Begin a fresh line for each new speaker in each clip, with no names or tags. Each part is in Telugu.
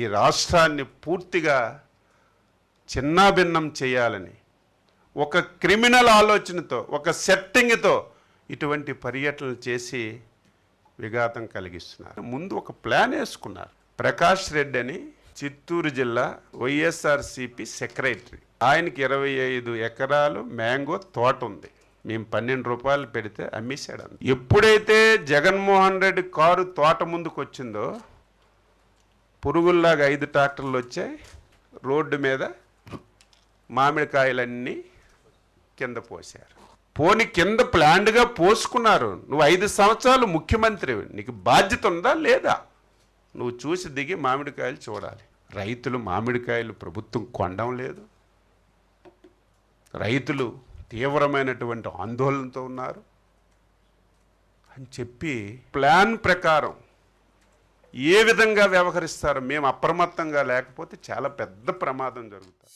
ఈ రాష్ట్రాన్ని పూర్తిగా చిన్నాభిన్నం చేయాలని ఒక క్రిమినల్ ఆలోచనతో ఒక సెట్టింగ్తో ఇటువంటి పర్యటనలు చేసి విఘాతం కలిగిస్తున్నారు. ముందు ఒక ప్లాన్ వేసుకున్నారు. ప్రకాష్ రెడ్డి అని చిత్తూరు జిల్లా వైఎస్ఆర్సిపి సెక్రటరీ. ఆయనకి ఇరవై ఐదు ఎకరాలు మ్యాంగో తోట ఉంది. మేము పన్నెండు రూపాయలు పెడితే అమ్మేశాడు ఎప్పుడైతే జగన్మోహన్ రెడ్డి కారు తోట ముందుకు వచ్చిందో పురుగుల్లాగా ఐదు ట్రాక్టర్లు వచ్చాయి. రోడ్డు మీద మామిడికాయలన్నీ కింద పోశారు. పోని కింద ప్లాండ్గా పోసుకున్నారు. నువ్వు ఐదు సంవత్సరాలు ముఖ్యమంత్రి నీకు బాధ్యత ఉందా లేదా? నువ్వు చూసి దిగి మామిడికాయలు చూడాలి. రైతులు మామిడికాయలు ప్రభుత్వం కొండం లేదు. రైతులు తీవ్రమైనటువంటి ఆందోళనతో ఉన్నారు. అని చెప్పి ప్లాన్ ప్రకారం ఏ విధంగా వ్యవహరిస్తారు? మేము అప్రమత్తంగా లేకపోతే చాలా పెద్ద ప్రమాదం జరుగుతుంది.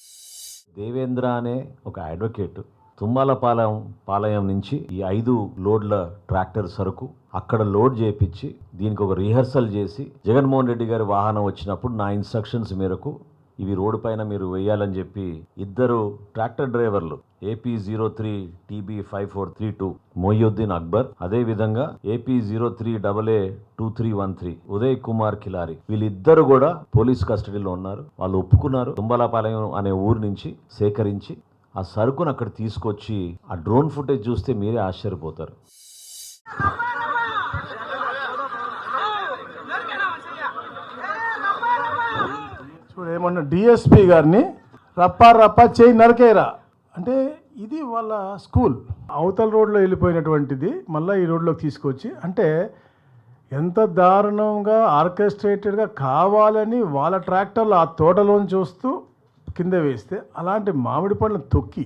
దేవేంద్ర అనే ఒక అడ్వకేట్ తుమ్మాలపాలెం పాలయం నుంచి ఈ ఐదు లోడ్ల ట్రాక్టర్ సరుకు అక్కడ లోడ్ చేపించి దీనికి ఒక రిహర్సల్ చేసి జగన్మోహన్ రెడ్డి గారి వాహనం వచ్చినప్పుడు నా ఇన్స్ట్రక్షన్స్ మేరకు ఇవి రోడ్డు పైన మీరు వేయాలని చెప్పి ఇద్దరు ట్రాక్టర్ డ్రైవర్లు AP zero three TB five four three two Moinuddin Akbar అదే విధంగా AP zero three double A two three one three Uday Kumar Kilari వీళ్ళిద్దరు కూడా పోలీస్ కస్టడీలో ఉన్నారు. వాళ్ళు ఒప్పుకున్నారు. తుంబలపాలెం అనే ఊరు నుంచి సేకరించి ఆ సరుకును అక్కడ తీసుకొచ్చి ఆ డ్రోన్ ఫుటేజ్ చూస్తే మీరే ఆశ్చర్యపోతారు.
చూడు ఏమన్నా డిఎస్పి గారిని రప్పా రప్పా చేయి నరకేరా. అంటే ఇది వాళ్ళ స్కూల్. అవతల రోడ్లో వెళ్ళిపోయినటువంటిది మళ్ళీ ఈ రోడ్లోకి తీసుకొచ్చి అంటే ఎంత దారుణంగా ఆర్కెస్ట్రేటెడ్గా కావాలని వాళ్ళ ట్రాక్టర్లు ఆ తోటలోని చూస్తూ కింద వేస్తే అలాంటి మామిడి పండ్లను తొక్కి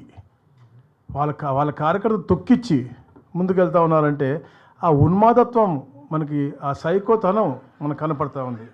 వాళ్ళ కా- వాళ్ళ కార్యకర్త తొక్కిచ్చి ముందుకెళ్తా ఉన్నారంటే ఆ ఉన్మాదత్వం మనకి ఆ సైకోతనం మనకు కనపడతా ఉంది.